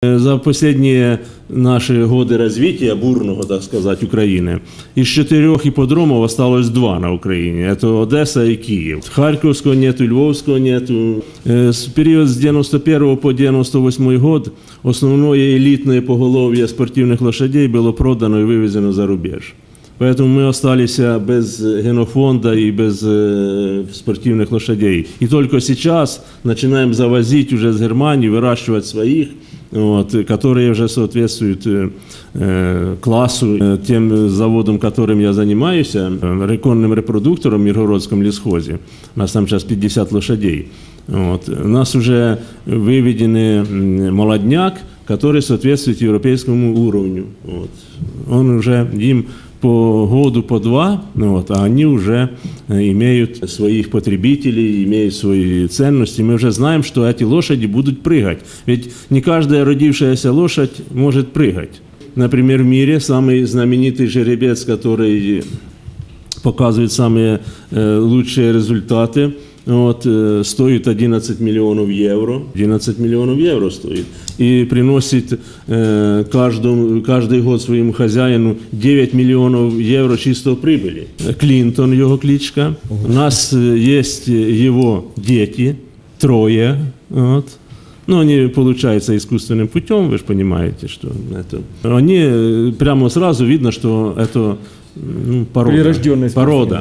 Э, За последние наши годы развития, бурного, так сказать, Украины, из четырех ипподромов осталось два на Украине. Это Одесса и Киев. Харьковского нету, Львовского нету. Э, С период с 91 по 98 год основное элитное поголовье спортивных лошадей было продано и вывезено за рубеж. Поэтому мы остались э, без генофонда и без э, спортивных лошадей. И только сейчас начинаем завозить уже с Германии, выращивать своих, вот, э, которые уже соответствуют э, э, классу, э, тем заводам, которым я занимаюсь, э, реконным репродуктором в Миргородском лесхозе. У нас там сейчас 50 лошадей. Вот. У нас уже выведены м, молодняк, который соответствует европейскому уровню. Вот. Он уже им по году, по два, ну вот, а они уже э, имеют своих потребителей, имеют свои ценности. Мы уже знаем, что эти лошади будут прыгать. Ведь не каждая родившаяся лошадь может прыгать. Например, в мире самый знаменитый жеребец, который показывает самые э, лучшие результаты, вот, э, стоит 11 миллионов евро. 11 миллионов евро стоит. И приносит э, каждому, каждый год своему хозяину 9 миллионов евро чистой прибыли. Клинтон его кличка. У нас э, есть его дети, трое. Вот. Но они получаются искусственным путем, вы же понимаете, что это. Они э, прямо сразу видно, что это ну, порода. Прирожденные спортсмены. порода.